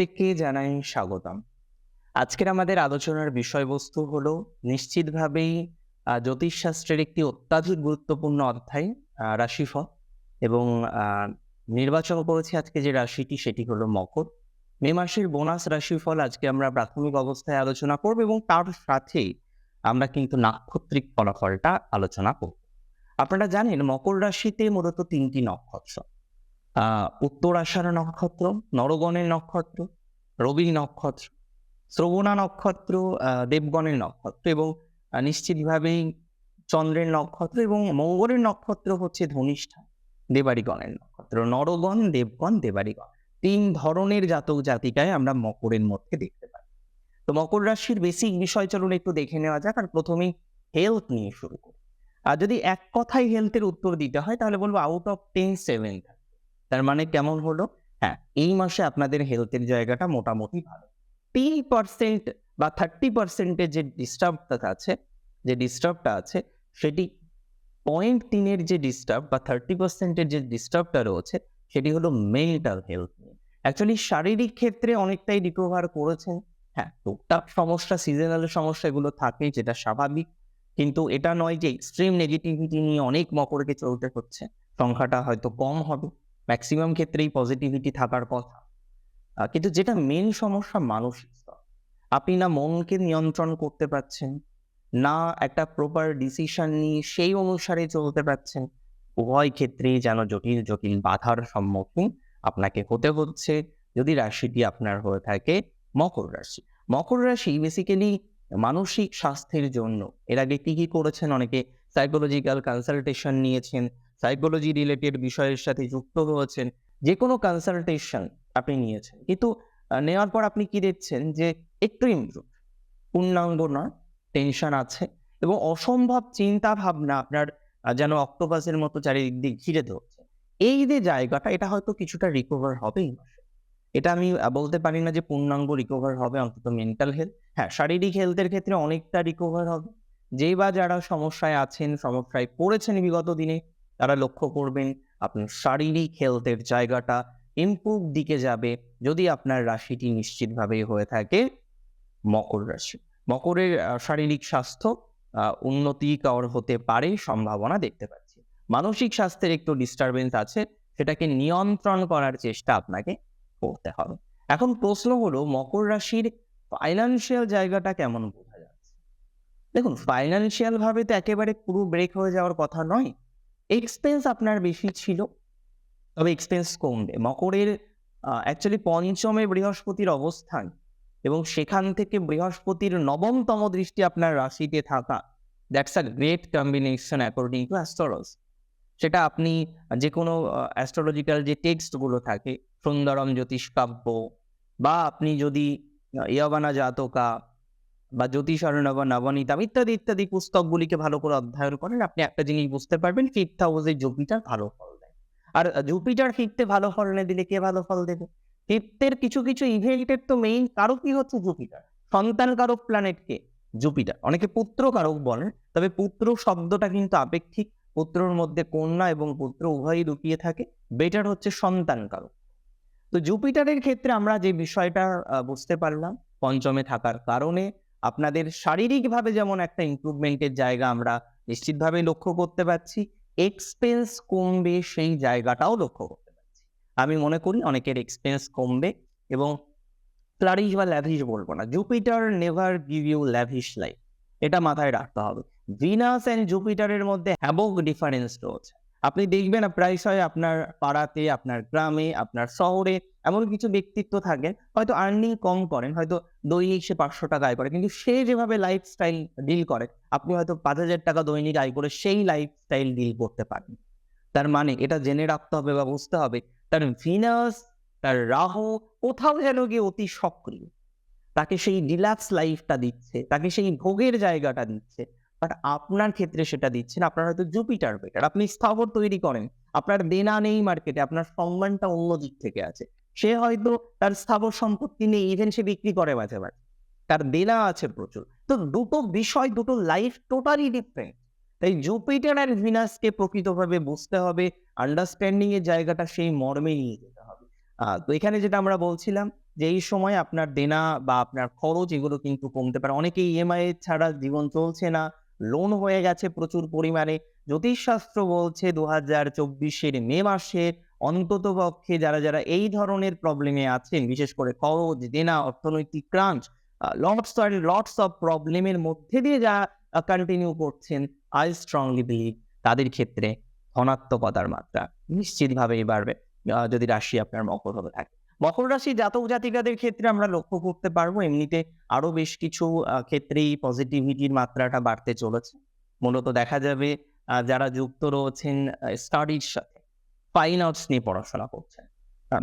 প্রত্যেককে জানাই স্বাগতম। আজকের আমাদের আলোচনার বিষয়বস্তু হলো নিশ্চিতভাবেই জ্যোতিষশাস্ত্রের একটি অত্যাধিক গুরুত্বপূর্ণ অধ্যায় আহ, রাশিফল এবং নির্বাচন করেছি আজকে যে রাশিটি সেটি হলো মকর। মে মাসের বোনাস রাশিফল আজকে আমরা প্রাথমিক অবস্থায় আলোচনা করব এবং তার সাথে আমরা কিন্তু নাক্ষত্রিক ফলাফলটা আলোচনা করব। আপনারা জানেন মকর রাশিতে মূলত তিনটি নক্ষত্র। উত্তর আষাঢ় নক্ষত্র, নরগণের নক্ষত্র, রবির নক্ষত্র, শ্রবণা নক্ষত্র দেবগণের নক্ষত্র এবং নিশ্চিতভাবেই চন্দ্রের নক্ষত্র এবং মঙ্গলের নক্ষত্র হচ্ছে ধনিষ্ঠা দেবাড়িগণের নক্ষত্র। নরগণ, দেবগণ দেবাড়িগণ তিন ধরনের জাতক জাতিকায় আমরা মকরের মধ্যে দেখতে পাই। তো মকর রাশির বেসিক বিষয় চলুন একটু দেখে নেওয়া যাক আর প্রথমেই হেলথ নিয়ে শুরু করি। আর যদি এক কথায় হেলথের উত্তর দিতে হয় তাহলে বলব আউট অফ টেন সেভেন তার মানে কেমন হলো? হ্যাঁ এই মাসে আপনাদের হেলথের জায়গাটা মোটামুটি ভালো। তিন পার্সেন্ট বা থার্টি পার্সেন্টের যে ডিস্টার্বটা আছে, যে ডিস্টার্বটা আছে, সেটি পয়েন্ট তিনের যে ডিস্টার্ব বা থার্টি পার্সেন্টের যে ডিস্টার্বটা রয়েছে, সেটি হলো মেন্টাল হেলথ নিয়ে। অ্যাকচুয়ালি শারীরিক ক্ষেত্রে অনেকটাই রিকভার করেছেন। হ্যাঁ টুকটাক সমস্যা সিজনাল সমস্যা এগুলো থাকে, যেটা স্বাভাবিক। কিন্তু এটা নয় যে এক্সট্রিম নেগেটিভিটি নিয়ে অনেক মকরকে চলতে হচ্ছে। সংখ্যাটা হয়তো কম হবে। ম্যাক্সিমাম ক্ষেত্রেই পজিটিভিটি থাকার কথা। কিন্তু যেটা মেন সমস্যা মানসিক আপনি না মনকে নিয়ন্ত্রণ করতে পারছেন, না একটা প্রপার ডিসিশন নিয়ে সেই অনুসারে চলতে পারছেন, উভয় ক্ষেত্রেই যেন জটিল জটিল বাধার সম্মুখীন আপনাকে হতে হচ্ছে। যদি রাশিটি আপনার হয়ে থাকে, মকর রাশি। মকর রাশি বেসিক্যালি মানসিক স্বাস্থ্যের জন্য। এর আগে কি কি করেছেন? অনেকে সাইকোলজিক্যাল কনসালটেশন নিয়েছেন সাইকোলজি রিলেটেড বিষয়ের সাথে যুক্ত হয়েছেন যে কোনো কনসালটেশন আপনি নিয়েছেন। কিন্তু নেওয়ার পর আপনি কি দেখছেন যে একটু ইমপ্রুভ পূর্ণাঙ্গ নয় টেনশন আছে এবং অসম্ভব চিন্তা ভাবনা আপনার যেন অক্টোপাসের মতো চারিদিক দিয়ে ঘিরে ধরছে। এই যে জায়গাটা, এটা হয়তো কিছুটা রিকভার হবে এটা আমি বলতে পারি না যে পূর্ণাঙ্গ রিকভার হবে, অন্তত মেন্টাল হেলথ হ্যাঁ শারীরিক হেলথের ক্ষেত্রে অনেকটা রিকভার হবে। যেই বা যারা সমস্যায় আছেন, সমস্যায় পড়েছেন বিগত দিনে তারা লক্ষ্য করবেন আপনার শারীরিক হেলথের জায়গাটা ইমপ্রুভ দিকে যাবে যদি আপনার রাশিটি নিশ্চিতভাবে হয়ে থাকে মকর রাশি। মকরের শারীরিক স্বাস্থ্য উন্নতিকর হতে পারে সম্ভাবনা দেখতে পাচ্ছি। মানসিক স্বাস্থ্যের একটু ডিস্টারবেন্স আছে, সেটাকে নিয়ন্ত্রণ করার চেষ্টা আপনাকে করতে হবে। এখন প্রশ্ন হলো, মকর রাশির ফাইন্যান্সিয়াল জায়গাটা কেমন বোঝা যাচ্ছে? দেখুন ফাইন্যান্সিয়াল ভাবে তো একেবারে পুরো ব্রেক হয়ে যাওয়ার কথা নয়। এক্সপেন্স আপনার বেশি ছিল? তবে এক্সপেন্স কমবে। মকরের অ্যাকচুয়ালি পঞ্চমে বৃহস্পতির অবস্থান এবং সেখান থেকে বৃহস্পতির নবমতম দৃষ্টি আপনার রাশিতে থাকা। That's a great combination according to astrology সেটা আপনি যে কোনো অ্যাস্ট্রোলজিক্যাল যে টেক্সটগুলো থাকে, সুন্দরম জ্যোতিষ কাব্য বা আপনি যদি ইয়াবানা জাতকা বা জ্যোতিষারণ্য বা নবনীতাম ইত্যাদি ইত্যাদি পুস্তকগুলিকে ভালো করে অধ্যয়ন করেন, আপনি একটা জিনিস বুঝতে পারবেন ফিফথ হাউসে জুপিটার ভালো ফল দেয়। আর জুপিটার ফিফথে ভালো ফল না দিলে কে ভালো ফল দেবে? ফিফথের কিছু কিছু ইভেন্টের তো মেইন কারকই হচ্ছে জুপিটার। সন্তান কারক প্ল্যানেটকে জুপিটার। অনেকে পুত্র কারক বলেন, তবে পুত্র শব্দটা কিন্তু আপেক্ষিক। পুত্রর মধ্যে কন্যা এবং পুত্র উভয়ই লুকিয়ে থাকে। বেটার হচ্ছে সন্তান কারক। তো জুপিটারের ক্ষেত্রে আমরা যে বিষয়টা বুঝতে পারলাম, পঞ্চমে থাকার কারণে আপনাদের শারীরিকভাবে যেমন একটা ইমপ্রুভমেন্টের জায়গা আমরা নিশ্চিতভাবে লক্ষ্য করতে পারছি এক্সপেন্স কমবে সেই জায়গাটাও লক্ষ্য করতে পারছি। আমি মনে করি অনেকের এক্সপেন্স কমবে এবং ফ্লারিশ বা ল্যাভিশ বলব না Jupiter never give you lavish life এটা মাথায় রাখতে হবে। ভিনাস অ্যান্ড জুপিটারের মধ্যে হ্যাবক ডিফারেন্স রয়েছে। আপনি দেখবেন প্রায়শই আপনার পাড়াতে, আপনার গ্রামে, আপনার শহরে এমন কিছু ব্যক্তিত্ব থাকেন, হয়তো আর্নিং কম করেন, হয়তো দৈনিক সে পাঁচশো টাকা আয় করে কিন্তু সে যেভাবে লাইফস্টাইল ডিল করে, আপনি হয়তো পাঁচ হাজার টাকা দৈনিক আয় করে সেই লাইফস্টাইল ডিল করতে পারেন। তার মানে এটা জেনে রাখতে হবে বা বুঝতে হবে, তার ভিনাস তার রাহু কোথাও যেন গিয়ে অতি সক্রিয়। তাকে সেই রিল্যাক্স লাইফটা দিচ্ছে, তাকে সেই ভোগের জায়গাটা দিচ্ছে বাট আপনার ক্ষেত্রে সেটা দিচ্ছেন, আপনার হয়তো জুপিটার বেটার আপনি স্থাবর তৈরি করেন, আপনার দেনা নেই মার্কেটে আপনার সম্মানটা অন্য দিক থেকে আছে। সে হয়তো তার স্থাবর সম্পত্তি নেই ইভেন সে বিক্রি করে মাঝে মাঝে। তার দেনা আছে প্রচুর। তো দুটো বিষয়, দুটো লাইফ টোটালি ডিফারেন্ট তাই জুপিটার আর ভিনাসকে প্রকৃতভাবে বুঝতে হবে আন্ডারস্ট্যান্ডিং এর জায়গাটা সেই মর্মে নিয়ে যেতে হবে। তো এখানে যেটা আমরা বলছিলাম যে এই সময় আপনার দেনা বা আপনার খরচ এগুলো কিন্তু কমতে পারে। অনেকে ইএমআই ছাড়া জীবন চলছে না লোন হয়ে গেছে প্রচুর পরিমাণে। জ্যোতিষশাস্ত্র বলছে দু হাজার চব্বিশের মে মাসে অন্তত পক্ষে যারা যারা এই ধরনের প্রবলেমে আছেন, বিশেষ করে খরচ, দেনা, অর্থনৈতিক ক্রাঞ্চ লটস আর লটস অফ প্রবলেমের মধ্যে দিয়ে যারা কন্টিনিউ করছেন আই স্ট্রংলি বিলিভ তাদের ক্ষেত্রে ধনাত্মকতার মাত্রা নিশ্চিতভাবেই বাড়বে যদি রাশি আপনার মকর হতে থাকে। মকর রাশি জাতক জাতিকাদের ক্ষেত্রে আমরা লক্ষ্য করতে পারব, এমনিতে আরও বেশ কিছু ক্ষেত্রেই পজিটিভিটির মাত্রাটা বাড়তে চলেছে। মূলত দেখা যাবে যারা যুক্ত রয়েছেন স্টাডির সাথে। ফাইন আর্টস নিয়ে পড়াশোনা করছেন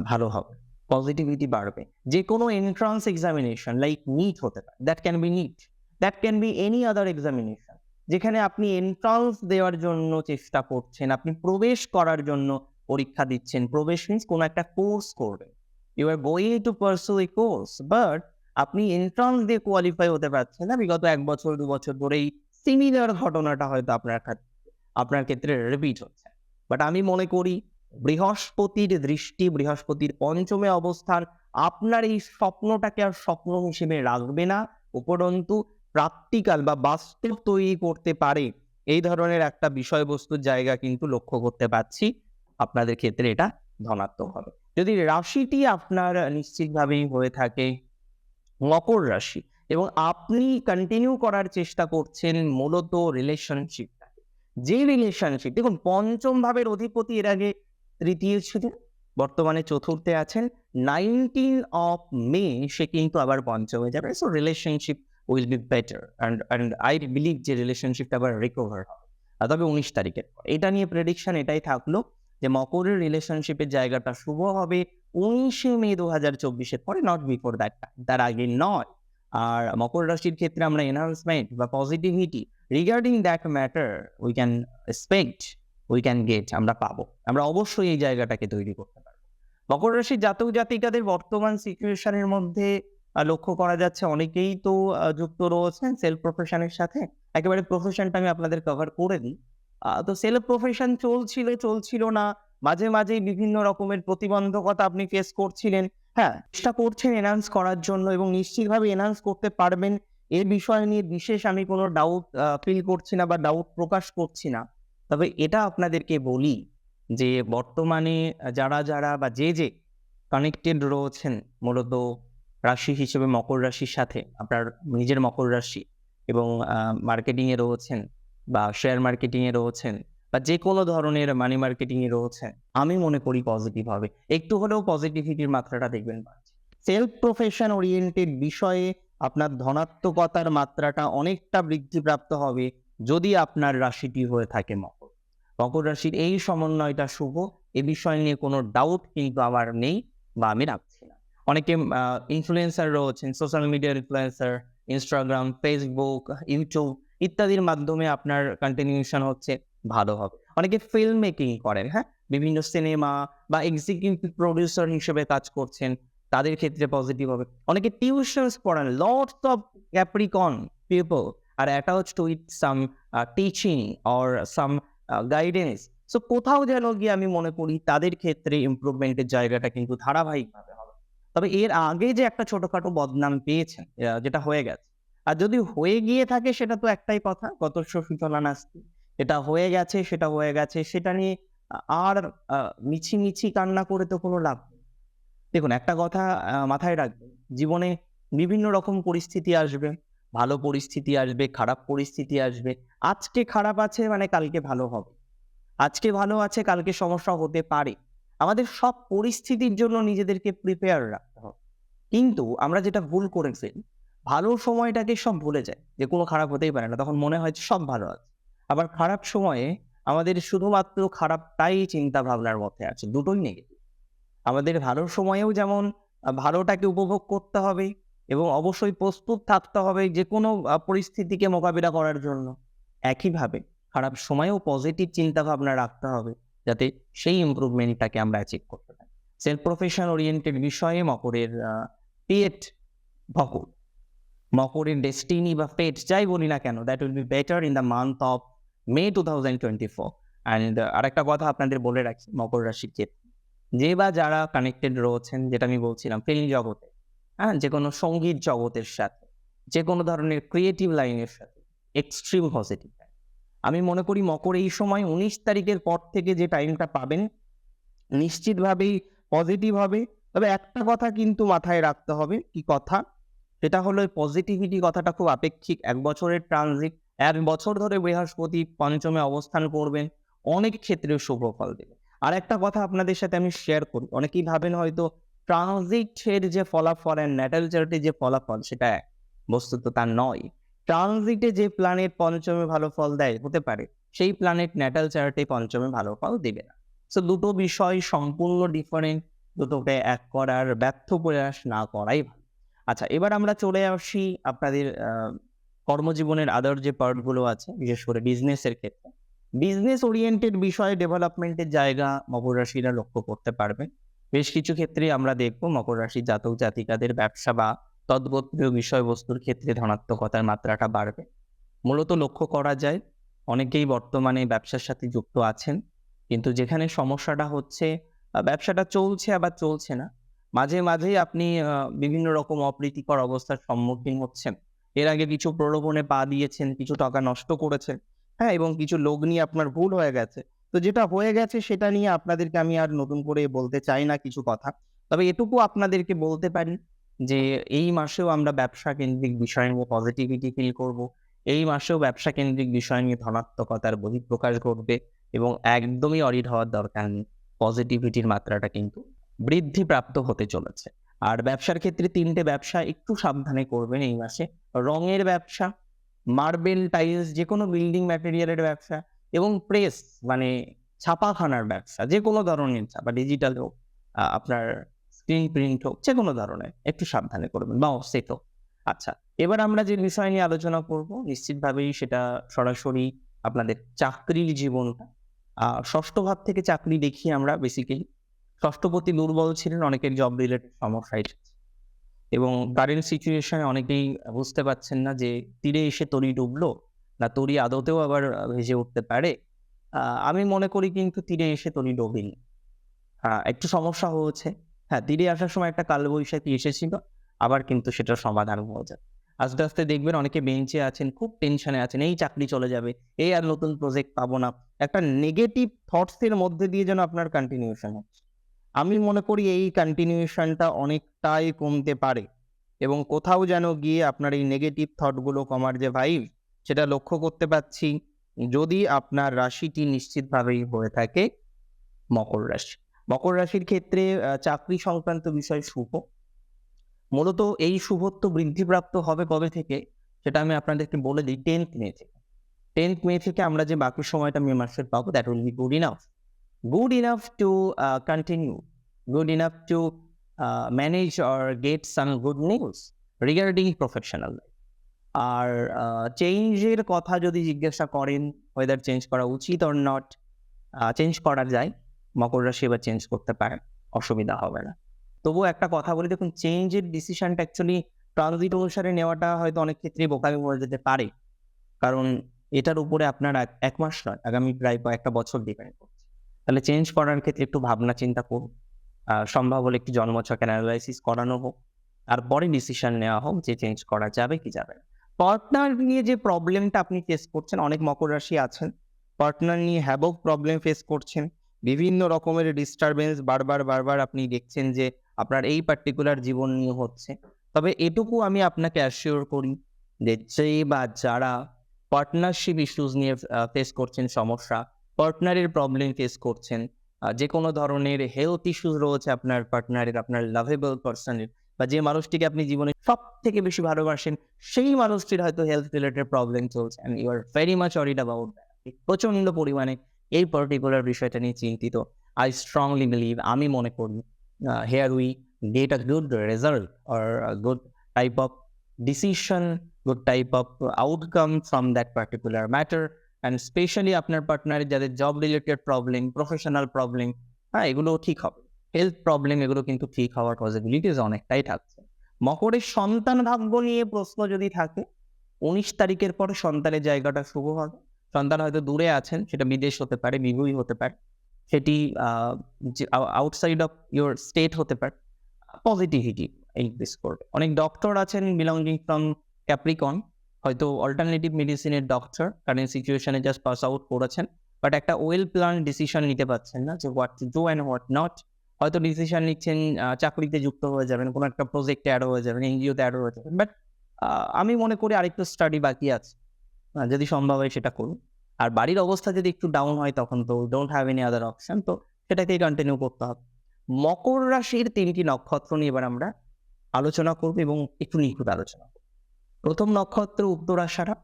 ভালো হবে। পজিটিভিটি বাড়বে। যে কোনো এন্ট্রান্স এক্সামিনেশন লাইক নিট হতে পারে। That can be NEET that can be any other examination যেখানে আপনি এন্ট্রান্স দেওয়ার জন্য চেষ্টা করছেন, আপনি প্রবেশ করার জন্য পরীক্ষা দিচ্ছেন। প্রবেশ মিন্স কোনো একটা কোর্স করবেন। You are going to pursue a course but আপনি এন্ট্রান্স দিয়ে কোয়ালিফাই হতে পারছেন না। বিগত এক বছর, দু বছর ধরেই সিমিলার ঘটনাটা হয়তো আপনার আপনার ক্ষেত্রে রিপিট হচ্ছে। বাট আমি মনে করি বৃহস্পতির দৃষ্টি, বৃহস্পতির পঞ্চমে অবস্থান, আপনার এই স্বপ্নটাকে আর স্বপ্ন হিসেবে রাখবে না। উপরন্তু প্র্যাকটিক্যাল বা বাস্তব তৈরি করতে পারে। এই ধরনের একটা বিষয়বস্তুর জায়গা কিন্তু লক্ষ্য করতে পারছি। আপনাদের ক্ষেত্রে এটা ধনাত্মক হবে। যদি রাশিটি আপনার নিশ্চিতভাবেই হয়ে থাকে, মকর রাশি, এবং আপনি কন্টিনিউ করার চেষ্টা করছেন মূলত রিলেশনশিপটাকে যে রিলেশনশিপ দেখুন, পঞ্চম ভাবের অধিপতি এর আগে তৃতীয় ছিলেন বর্তমানে চতুর্থে আছেন। নাইনটিন অফ মে সে কিন্তু আবার পঞ্চমে যাবে। So relationship will be better and and I believe যে রিলেশনশিপটা আবার রিকভার হবে। তবে উনিশ তারিখের পর এটা নিয়ে প্রেডিকশন এটাই থাকল যে মকরের রিলেশনশিপের জায়গাটা শুভ হবে উনিশে মে দু হাজার চব্বিশের পরে নট বিফোর দ্যাট টাইম তার আগে নয়। আর মকর রাশির ক্ষেত্রে আমরা এনহান্সমেন্ট বা positivity regarding that matter we can expect we can get আমরা পাবো। আমরা অবশ্যই এই জায়গাটাকে তৈরি করতে পারব। মকর রাশির জাতক জাতিকাদের বর্তমান সিচুয়েশনের মধ্যে লক্ষ্য করা যাচ্ছে অনেকেই তো যুক্ত রয়েছেন সেলফ প্রফেশনের সাথে। একেবারে প্রফেশনটা আমি আপনাদের কভার করে দিই। তো সেলফ প্রফেশন চলছিল চলছিল না। মাঝে মাঝেই বিভিন্ন রকমের প্রতিবন্ধকতা আপনি ফেস করছিলেন। হ্যাঁ চেষ্টা করছেন এনহান্স করার জন্য এবং নিশ্চিতভাবে এনহান্স করতে পারবেন। এ বিষয় নিয়ে বিশেষ আমি কোনো ডাউট ফিল করছি না বা ডাউট প্রকাশ করছি না। তবে এটা আপনাদেরকে বলি যে বর্তমানে যারা যারা বা যে যে কানেক্টেড রয়েছেন মূলত রাশি হিসেবে মকর রাশির সাথে, আপনার নিজের মকর রাশি এবং মার্কেটিংয়ে রয়েছেন বা শেয়ার মার্কেটিংয়ে রয়েছেন বা যে কোনো ধরনের মানি মার্কেটিংয়ে রয়েছেন, আমি মনে করি পজিটিভ হবে। একটু হলেও পজিটিভিটির মাত্রাটা দেখবেন সেলফ প্রফেশন ওরিয়েন্টেড বিষয়ে আপনার ধনাত্মকতার মাত্রাটা অনেকটা বৃদ্ধিপ্রাপ্ত হবে যদি আপনার রাশিটি হয়ে থাকে মকর। মকর রাশির এই সমন্বয়টা শুভ। এ বিষয় নিয়ে কোনো ডাউট কিন্তু আমার নেই বা আমি রাখছি না। অনেকে ইনফ্লুয়েন্সার রয়েছেন সোশ্যাল মিডিয়ার ইনফ্লুয়েন্সার ইনস্টাগ্রাম ফেসবুক ইউটিউব ইত্যাদির মাধ্যমে আপনার কন্টিনিউশন হচ্ছে, ভালো হবে। অনেকে ফিল্ম মেকিং করেন হ্যাঁ? বিভিন্ন সিনেমা বা এক্সিকিউটিভ প্রডিউসার হিসেবে কাজ করছেন, তাদের ক্ষেত্রে পজিটিভ হবে। অনেকে টিউশনস পড়ান lots of Capricorn people are attach to it some teaching or some guidance so কোথাও যেন গিয়ে আমি মনে করি তাদের ক্ষেত্রে ইম্প্রুভমেন্টের জায়গাটা কিন্তু ধারাবাহিকভাবে হবে। তবে এর আগে যে একটা ছোটখাটো বদনাম পেয়েছেন যেটা হয়ে গেছে। আর যদি হয়ে গিয়ে থাকে সেটা তো একটাই কথা কত সূচনা নাস্তি এটা হয়ে গেছে, সেটা হয়ে গেছে, সেটা নিয়ে আর মিছি মিছি কান্না করে তো কোনো লাভ নেই। দেখুন, একটা কথা মাথায় রাখবেন, জীবনে বিভিন্ন রকম পরিস্থিতি আসবে। ভালো পরিস্থিতি আসবে, খারাপ পরিস্থিতি আসবে। আজকে খারাপ আছে মানে কালকে ভালো হবে। আজকে ভালো আছে, কালকে সমস্যা হতে পারে। আমাদের সব পরিস্থিতির জন্য নিজেদেরকে প্রিপেয়ার রাখতে হবে। কিন্তু আমরা যেটা ভুল করে ফেলি ভালো সময়টাকে সব ভুলে যায়। যে কোনো খারাপ হতেই পারে না, তখন মনে হয় যে সব ভালো আছে। আবার খারাপ সময়ে আমাদের শুধুমাত্র খারাপটাই চিন্তা ভাবনার মধ্যে আছে, দুটোই নেগেটিভ আমাদের ভালো সময়েও যেমন, ভালোটাকে উপভোগ করতে হবে এবং অবশ্যই প্রস্তুত থাকতে হবে যে কোনো পরিস্থিতিকে মোকাবিলা করার জন্য। একইভাবে খারাপ সময়েও পজিটিভ চিন্তা ভাবনা রাখতে হবে, যাতে সেই ইমপ্রুভমেন্টটাকে আমরা অ্যাচিভ করতে পারি। সেলফ প্রফেশন ওরিয়েন্টেড বিষয়ে মকরের পেট মকর মকরের ডেস্টিনি বা পেট যাই বলি না কেন that will be better in the month of May two thousand twenty four and আরেকটা কথা আপনাদের বলে রাখি মকর রাশির ক্ষেত্রে। যে বা যারা কানেক্টেড রয়েছেন, যেটা আমি বলছিলাম ফিল্ম জগতে হ্যাঁ? যে কোনো সংগীত জগতের সাথে যে কোনো ধরনের ক্রিয়েটিভ লাইনের সাথে এক্সট্রিম পজিটিভ আমি মনে করি মকর এই সময় উনিশ তারিখের পর থেকে যে টাইমটা পাবেন, নিশ্চিতভাবেই পজিটিভ হবে। তবে একটা কথা কিন্তু মাথায় রাখতে হবে, কি কথা? সেটা হলো পজিটিভিটি কথাটা খুব আপেক্ষিক। এক বছরের ট্রানজিট এক বছর ধরে বৃহস্পতি পঞ্চমে অবস্থান করবেন, অনেক ক্ষেত্রে শুভ ফল দেবে। আর একটা কথা আপনাদের সাথে আমি শেয়ার করি। অনেকেই ভাবেন হয়তো ট্রানজিটের যে ফলাফল আর ন্যাটাল চার্টের যে ফলাফল সেটা বস্তুত তা নয়। ট্রানজিটে যে প্ল্যানেট পঞ্চমে ভালো ফল দেয়, হতে পারে। সেই প্ল্যানেট ন্যাটাল চার্টে পঞ্চমে ভালো ফল দেবে না। সো দুটো বিষয় সম্পূর্ণ ডিফারেন্ট দুটোকে এক করার ব্যর্থ প্রয়াস না করাই ভালো। আচ্ছা এবার আমরা চলে আসি আপনাদের কর্মজীবনের আদার যে পার্টগুলো আছে, বিশেষ করে বিজনেসের ক্ষেত্রে। বিজনেস ওরিয়েন্টেড বিষয়ে ডেভেলপমেন্টের জায়গা মকর রাশিরা লক্ষ্য করতে পারবে বেশ কিছু ক্ষেত্রে আমরা দেখব মকর রাশি জাতক জাতিকাদের ব্যবসা বা তদ্গোত্রীয় বিষয়বস্তুর ক্ষেত্রে ধনাত্মকতার মাত্রাটা বাড়বে। মূলত লক্ষ্য করা যায়, অনেকেই বর্তমানে ব্যবসার সাথে যুক্ত আছেন, কিন্তু যেখানে সমস্যাটা হচ্ছে ব্যবসাটা চলছে আবার চলছে না। মাঝে মাঝেই আপনি বিভিন্ন রকম অপ্রীতিকর অবস্থার সম্মুখীন হচ্ছেন। এর আগে কিছু প্রলোভনে পা দিয়েছেন, কিছু টাকা নষ্ট করেছেন হ্যাঁ এবং কিছু লোক নিয়ে আপনার ভুল হয়ে গেছে। তো যেটা হয়ে গেছে সেটা নিয়ে আপনাদেরকে আমি আর নতুন করে বলতে চাই না কিছু কথা। তবে এটুকু আপনাদেরকে বলতে পারি যে, এই মাসেও আমরা ব্যবসা কেন্দ্রিক বিষয় নিয়ে পজিটিভিটি ফিল করব। এই মাসেও ব্যবসা কেন্দ্রিক বিষয় নিয়ে ধনাত্মকতার বহিঃপ্রকাশ ঘটবে এবং একদমই অরিড হওয়ার দরকার নেই। পজিটিভিটির মাত্রাটা কিন্তু বৃদ্ধিপ্রাপ্ত হতে চলেছে। আর ব্যবসার ক্ষেত্রে তিনটে ব্যবসা একটু সাবধানে করবেন এই মাসে। রঙের ব্যবসা মার্বেল টাইলস যে কোনো বিল্ডিং ম্যাটেরিয়ালের ব্যবসা এবং প্রেস মানে ছাপাখানার ব্যবসা যে কোনো ধরনের ছাপা ডিজিটাল হোক আপনার স্ক্রিন প্রিন্ট হোক যে কোনো ধরনের, একটু সাবধানে করবেন বা অফসেট হোক। আচ্ছা এবার আমরা যে বিষয় নিয়ে আলোচনা করব, নিশ্চিতভাবেই সেটা সরাসরি আপনাদের চাকরির জীবনটা ষষ্ঠ ভাব থেকে চাকরি দেখি আমরা বেসিক্যালি ষষ্ঠপতি দুর্বল ছিলেন, অনেকের জব রিলেটেড সমস্যা এসেছে এবং কারেন্ট সিচুয়েশনে অনেকেই বুঝতে পারছেন না যে তীরে এসে তরি ডুবলো না তরি আদতেও আবার ভেসে উঠতে পারে। আমি মনে করি কিন্তু তীরে এসে তরি ডোবেনি হ্যাঁ একটু সমস্যা হয়েছে। হ্যাঁ তীরে আসার সময় একটা কালবৈশাখী এসেছিল, আবার কিন্তু সেটা সমাধান হয়ে যায়। আস্তে আস্তে দেখবেন অনেকে বেঞ্চে আছেন, খুব টেনশনে আছেন, এই চাকরি চলে যাবে, এই আর নতুন প্রজেক্ট পাবো না। একটা নেগেটিভ থটস এর মধ্যে দিয়ে যেন আপনার কন্টিনিউশন হচ্ছে। আমি মনে করি এই কন্টিনিউশনটা অনেকটাই কমতে পারে এবং কোথাও যেন গিয়ে আপনার এই নেগেটিভ থটগুলো কমার যে ভাইব সেটা লক্ষ্য করতে পাচ্ছি যদি আপনার রাশিটি নিশ্চিতভাবেই হয়ে থাকে মকর রাশি। মকর রাশির ক্ষেত্রে চাকরি সংক্রান্ত বিষয় শুভ। মূলত এই শুভত্ব বৃদ্ধিপ্রাপ্ত হবে কবে থেকে? সেটা আমি আপনাদেরকে বলে দিই টেন্থ মে থেকে। টেন্থ মে থেকে আমরা যে বাকি সময়টা মে মাসের পাবো that will be good enough good enough to uh, good good to manage or get or good some regarding professional life. আর চেঞ্জের কথা যদি জিজ্ঞাসা করেন ওয়েদার চেঞ্জ করা উচিত অর নট চেঞ্জ করা যায়, মকর রাশি এবার চেঞ্জ করতে পারেন অসুবিধা হবে না। তবুও একটা কথা বলি, দেখুন চেঞ্জের ডিসিশনটা অ্যাকচুয়ালি ট্রানজিট অনুসারে নেওয়াটা হয়তো অনেক ক্ষেত্রে বোকামি হয়ে যেতে পারে। কারণ এটার উপরে আপনার এক- মাস নয়, আগামী প্রায় কয়েকটা বছর ডিপেন্ড করছে। তাহলে চেঞ্জ করার ক্ষেত্রে একটু ভাবনা চিন্তা করুন। সম্ভব হলে একটু জন্মছক অ্যানালাইসিস করানো হোক। তারপরে ডিসিশন নেওয়া হোক যে চেঞ্জ করা যাবে কি যাবে না। পার্টনার নিয়ে যে প্রবলেমটা আপনি ফেস করছেন, অনেক মকর রাশি আছেন। পার্টনার নিয়ে হ্যাবক প্রবলেম ফেস করছেন। বিভিন্ন রকমের ডিস্টারবেন্স বারবার বারবার আপনি দেখছেন যে আপনার এই পার্টিকুলার জীবন নিয়ে হচ্ছে। তবে এটুকু আমি আপনাকে অ্যাসিওর করি যে যে বা যারা পার্টনারশিপ ইস্যুস নিয়ে ফেস করছেন, সমস্যা পার্টনারের প্রবলেম ফেস করছেন যে কোনো ধরনের হেলথ ইস্যুস রয়েছে আপনার পার্টনারের আপনার লাভেবল পার্সনের বা যে মানুষটিকে আপনি জীবনে সব থেকে বেশি ভালোবাসেন, সেই মানুষটির হয়তো হেলথ রিলেটেড প্রবলেম চলছে and you are very much worried about প্রচণ্ড পরিমাণে এই পার্টিকুলার বিষয়টা নিয়ে চিন্তিত। আই স্ট্রংলি বিলিভ আমি মনে করি here we get a good result or good type of decision good type of outcome from that particular matter and specially আপনার পার্টনারের যাদের job related problem professional problem হ্যাঁ এগুলো ঠিক হবে। হেলথ প্রবলেম এগুলো কিন্তু ঠিক হওয়ার পসিবিলিটিস অনেকটাই থাকছে। মকরের সন্তান ভাগ্য নিয়ে প্রশ্ন যদি থাকে, উনিশ তারিখের পর সন্তানের জায়গাটা শুভ হবে। সন্তান হয়তো দূরে আছেন, সেটা বিদেশ হতে পারে বিভুই হতে পারে। সেটি আউটসাইড অফ ইউর স্টেট হতে পারে। পজিটিভিটি ইনক্রিজ করবে অনেক ডক্টর আছেন বিলঙ্গিং ফ্রম ক্যাপ্রিকন হয়তো অল্টারনেটিভ মেডিসিনের ডক্টর কারেন্ট সিচুয়েশনে জাস্ট পাস আউট করেছেন। বাট একটা ওয়েল প্ল্যান ডিসিশন নিতে পারছেন না যে what to do and what not হয়তো ডিসিশন নিচ্ছেন চাকরিতে যুক্ত হয়ে যাবেন, কোনো একটা প্রজেক্টে অ্যাড হয়ে যাবেন এনজিওতে অ্যাড হয়ে যাবেন বাট আমি মনে করি আরেকটু স্টাডি বাকি আছে। যদি সম্ভব হয় সেটা করুন। আর বাড়ির অবস্থা যদি একটু ডাউন হয় তখন তো don't have any other option তো সেটাকেই কন্টিনিউ করতে হবে। মকর রাশির তিনটি নক্ষত্র নিয়ে এবার আমরা আলোচনা করব এবং একটু নিখুঁত আলোচনা প্রথম নক্ষত্র উত্তরাষাঢ়া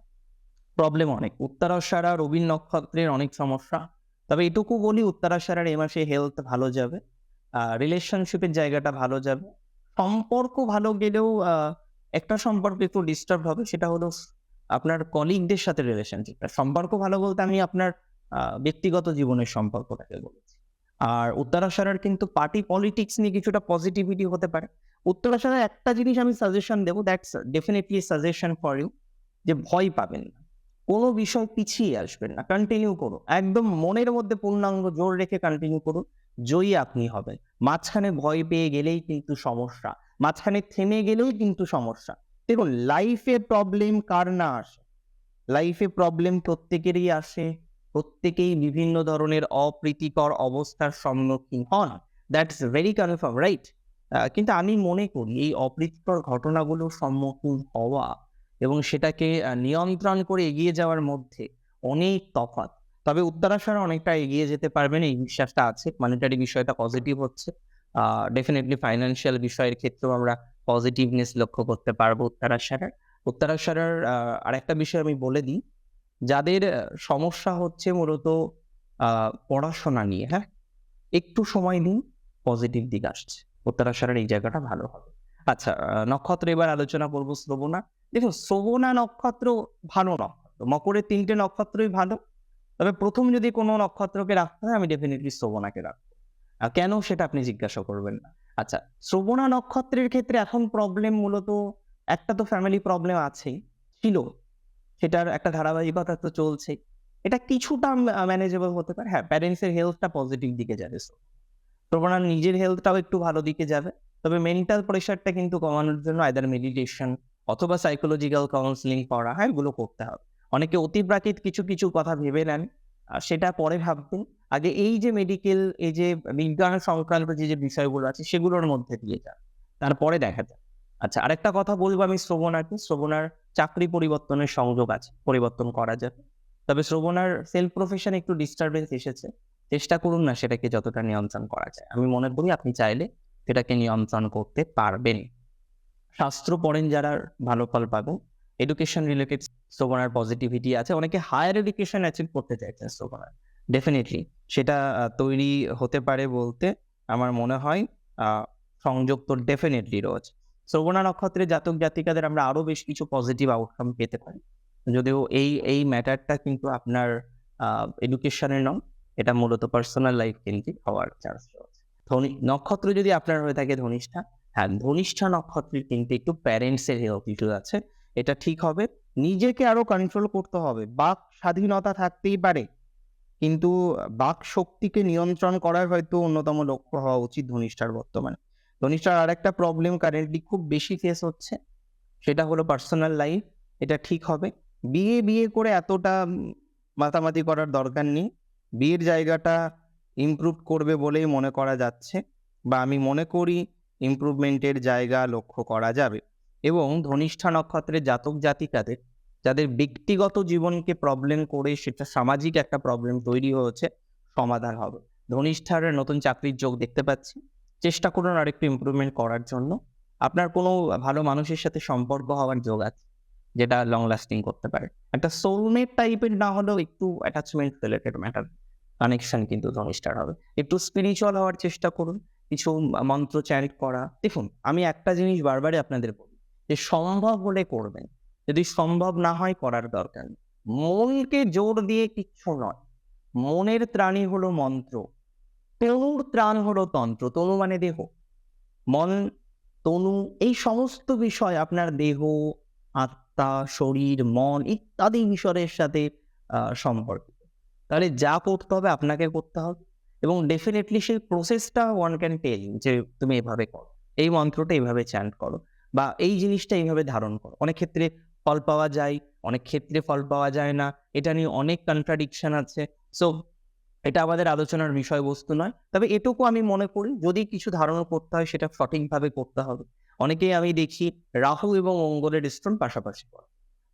প্রবলেম অনেক। উত্তরাষাঢ়া রবির নক্ষত্রের অনেক সমস্যা। তবে এটুকু বলি উত্তরাষাঢ়ার এ মাসে হেলথ ভালো যাবে। রিলেশনশিপের জায়গাটা ভালো যাবে। সম্পর্ক ভালো গেলেও একটা সম্পর্ক একটু ডিস্টার্ব হবে, সেটা হলো আপনার কলিগদের সাথে রিলেশনশিপটা সম্পর্ক ভালো বলতে আমি আপনার ব্যক্তিগত জীবনের সম্পর্কটাকে বলেছি। আর উত্তরাষাঢ়ার কিন্তু পার্টি পলিটিক্স নিয়ে কিছুটা পজিটিভিটি হতে পারে। উত্তরাষাঢ়ার একটা জিনিস আমি সাজেশন দেবো that's definitely suggestion for you যে ভয় পাবেন না। কোনো বিষয় পিছিয়ে আসবেন না কন্টিনিউ করুন। একদম মনের মধ্যে পূর্ণাঙ্গ জোর রেখে কন্টিনিউ করুন, জয়ী আপনি হবেন। মাঝখানে ভয় পেয়ে গেলেই কিন্তু সমস্যা, মাঝখানে থেমে গেলেই কিন্তু সমস্যা। দেখুন লাইফে প্রবলেম কার না আসে? লাইফে প্রবলেম প্রত্যেকেরই আসে, প্রত্যেকেই বিভিন্ন ধরনের অপ্রীতিকর অবস্থার সম্মুখীন হন। দ্যাটস ভেরি কনফার্ম রাইট কিন্তু আমি মনে করি এই অপ্রীতিকর ঘটনাগুলোর সম্মুখীন হওয়া এবং সেটাকে নিয়ন্ত্রণ করে এগিয়ে যাওয়ার মধ্যে অনেক তফাৎ। তবে উত্তরাষাঢ় অনেকটা এগিয়ে যেতে পারবেন এই বিশ্বাসটা আছে। মানিটারি বিষয়টা পজিটিভ হচ্ছে। ডেফিনেটলি ফাইন্যান্সিয়াল বিষয়ের ক্ষেত্রেও আমরা পজিটিভনেস লক্ষ্য করতে পারব উত্তরাষাঢ়ের আহ, আরেকটা বিষয় আমি বলে দিই। যাদের সমস্যা হচ্ছে মূলত পড়াশোনা নিয়ে হ্যাঁ? একটু সময় দিন পজিটিভ দিক আসছে। উত্তরাষাঢ়ের এই জায়গাটা ভালো হবে। আচ্ছা নক্ষত্র এবার আলোচনা করব শ্রবণা। দেখো, শ্রবণা নক্ষত্র ভালো নক্ষত্র মকরের তিনটে নক্ষত্রই ভালো। তবে প্রথম যদি কোনো নক্ষত্রকে রাখতে হয়, আমি ডেফিনেটলি শ্রবণাকে রাখব। কেন সেটা আপনি জিজ্ঞাসা করবেন না। আচ্ছা শ্রবণা নক্ষত্রের ক্ষেত্রে এখন প্রবলেম মূলত একটা তো ফ্যামিলি প্রবলেম আছেই, ছিল। সেটার একটা ধারাবাহিকতা তো চলছে। এটা কিছুটা ম্যানেজেবল হতে পারে। হ্যাঁ প্যারেন্টসের হেলথটা পজিটিভ দিকে যাবে। শ্রবণার নিজের হেলথটাও একটু ভালো দিকে যাবে। তবে মেন্টাল প্রেশারটা কিন্তু কমানোর জন্য আয়দার মেডিটেশন অথবা সাইকোলজিক্যাল কাউন্সিলিং করা, হয়, এগুলো করতে হবে। অনেকে অতিপ্রাকৃত কিছু কিছু কথা ভেবে নেন সেটা পরে ভাববেন। আগে এই যে মেডিকেল এই যে বিজ্ঞান সংক্রান্ত যে যে বিষয়গুলো আছে, সেগুলোর মধ্যে দিয়ে যান, তারপরে দেখা যায় আচ্ছা আরেকটা কথা বলব আমি শ্রবণাকে। শ্রবণার চাকরি পরিবর্তনের সংযোগ আছে, পরিবর্তন করা যাবে। তবে শ্রবণার সেলফ প্রফেশন একটু ডিস্টারবেন্স এসেছে, চেষ্টা করুন না সেটাকে যতটা নিয়ন্ত্রণ করা যায়। আমি মনে করি আপনি চাইলে সেটাকে নিয়ন্ত্রণ করতে পারবেন। শাস্ত্র পড়েন যারা, ভালো ফল পাবেন এডুকেশন রিলেটেড শ্রবণার পজিটিভিটি আছে। অনেকে হায়ার এডুকেশন অ্যাচিভ করতে চাইছেন শ্রবণার ডেফিনেটলি সেটা তৈরি হতে পারে বলতে আমার মনে হয় সংযোগ তো ডেফিনেটলি রয়েছে। শ্রবণা নক্ষত্রের জাতক জাতিকাদের আমরা আরও বেশ কিছু পজিটিভ আউটকাম পেতে পারি। যদিও এই এই ম্যাটারটা কিন্তু আপনার এডুকেশনের নয়, এটা মূলত পার্সোনাল লাইফ কেন্দ্রিক হওয়ার চান্স রয়েছে। ধনী, নক্ষত্র যদি আপনার হয়ে থাকে ধনিষ্ঠা হ্যাঁ ধনিষ্ঠা নক্ষত্রের কিন্তু একটু প্যারেন্টসের হেলথ ইস্যু আছে, এটা ঠিক হবে। নিজেকে আরও কন্ট্রোল করতে হবে। বাক স্বাধীনতা থাকতেই পারে, কিন্তু বাক শক্তিকে নিয়ন্ত্রণ করার হয়তো অন্যতম লক্ষ্য হওয়া উচিত ধনিষ্ঠার বর্তমানে। ধনিষ্ঠার আর একটা প্রবলেম কারেন্টলি খুব বেশি ফেস হচ্ছে, সেটা হলো পার্সোনাল লাইফ এটা ঠিক হবে। বিয়ে বিয়ে করে এতটা মাতামাতি করার দরকার নেই। বিয়ের জায়গাটা ইমপ্রুভ করবে বলেই মনে করা যাচ্ছে বা আমি মনে করি ইমপ্রুভমেন্টের জায়গা লক্ষ্য করা যাবে। এবং ধনিষ্ঠা নক্ষত্রের জাতক জাতিকাদের, যাদের ব্যক্তিগত জীবনকে প্রবলেম করে সেটা সামাজিক একটা প্রবলেম তৈরি হয়েছে, সমাধান হবে। ধনিষ্ঠার নতুন চাকরির যোগ দেখতে পাচ্ছি। চেষ্টা করুন আরেকটু ইমপ্রুভমেন্ট করার জন্য। আপনার কোনো ভালো মানুষের সাথে সম্পর্ক হওয়ার যোগ আছে, যেটা লং লাস্টিং করতে পারে। একটা সোলমেট টাইপের না হলেও একটু অ্যাটাচমেন্ট রিলেটেড ম্যাটার কানেকশন কিন্তু ধনিষ্ঠার হবে। একটু স্পিরিচুয়াল হওয়ার চেষ্টা করুন কিছু মন্ত্র চ্যান্ট করা। দেখুন আমি একটা জিনিস বারবারই আপনাদের বলি যে সম্ভব হলে করবেন যদি সম্ভব না হয় করার দরকার মনকে জোর দিয়ে কিচ্ছু নয়। মনের ত্রাণই হলো মন্ত্র। তনুর ত্রাণ হলো তন্ত্র। তনু মানে দেহ। মন তনু এই সমস্ত বিষয় আপনার দেহ আত্মা শরীর মন ইত্যাদি বিষয়ের সাথে আহ, সম্পর্কিত তাহলে যা করতে হবে আপনাকে করতে হবে। এবং ডেফিনেটলি সেই প্রসেসটা ওয়ান ক্যান টেল যে তুমি এভাবে করো। এই মন্ত্রটা এইভাবে চ্যান্ট করো বা এই জিনিসটা এইভাবে ধারণ করো। অনেক ক্ষেত্রে ফল পাওয়া যায়, অনেক ক্ষেত্রে ফল পাওয়া যায় না। এটা নিয়ে অনেক কন্ট্রাডিকশন আছে। সো এটা আমাদের আলোচনার বিষয়বস্তু নয়। তবে এটুকু আমি মনে করি, যদি কিছু ধারণা করতে হয় সেটা সঠিকভাবে করতে হবে। অনেকেই আমি দেখি রাহু এবং মঙ্গলের স্টোন পাশাপাশি পড়ে।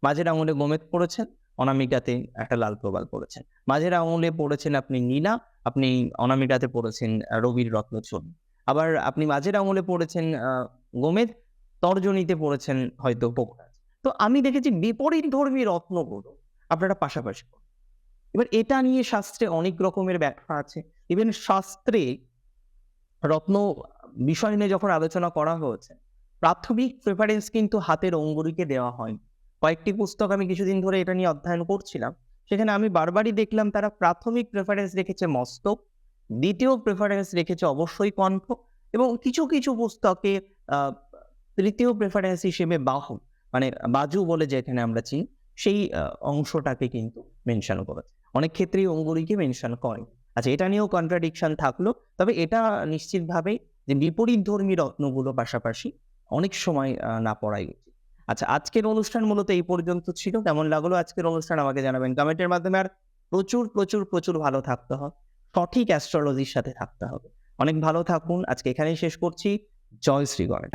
মাঝের আঙুলে গোমেদ পড়েছেন। অনামিকাতে একটা লাল প্রবাল পড়েছেন। মাঝের আঙুলে পড়েছেন আপনি নীলা আপনি অনামিকাতে পড়েছেন রবির রত্নচূর্ণ আবার আপনি মাঝের আঙুলে পড়েছেন গোমেদ তর্জনীতে পড়েছেন হয়তো পোকরাজ তো আমি দেখেছি বিপরীত ধর্মী রত্নগুলো আপনারা পাশাপাশি এবার এটা নিয়ে শাস্ত্রে অনেক রকমের ব্যাখ্যা আছে। ইভেন শাস্ত্রে রত্ন বিষয় নিয়ে যখন আলোচনা করা হয়েছে, প্রাথমিক প্রেফারেন্স কিন্তু হাতের অঙ্গুরিকে দেওয়া হয় কয়েকটি পুস্তক আমি কিছুদিন ধরে এটা নিয়ে অধ্যয়ন করছিলাম। সেখানে আমি বারবারই দেখলাম তারা প্রাথমিক প্রেফারেন্স রেখেছে মস্তক, দ্বিতীয় প্রেফারেন্স রেখেছে অবশ্যই কণ্ঠ এবং কিছু কিছু পুস্তকে তৃতীয় প্রেফারেন্স হিসেবে বাহু মানে বাজু বলে যেখানে আমরা চিনি, সেই অংশটাকে কিন্তু মেনশন করেছে অনেক ক্ষেত্রেই অঙ্গুরিকে মেনশন করে। আচ্ছা এটা নিয়েও কন্ট্রাডিকশন থাকল, তবে এটা নিশ্চিতভাবে যে বিপরীত ধর্মী রত্নগুলো পাশাপাশি অনেক সময় না পড়াই উচিত। আচ্ছা আজকের অনুষ্ঠান মূলত এই পর্যন্ত ছিল। কেমন লাগল আজকের অনুষ্ঠান আমাকে জানাবেন কমেন্টের মাধ্যমে। আর প্রচুর প্রচুর প্রচুর ভালো থাকতে হবে। সঠিক অ্যাস্ট্রোলজির সাথে থাকতে হবে। অনেক ভালো থাকুন। আজকে এখানেই শেষ করছি। জয় শ্রী গণেশ।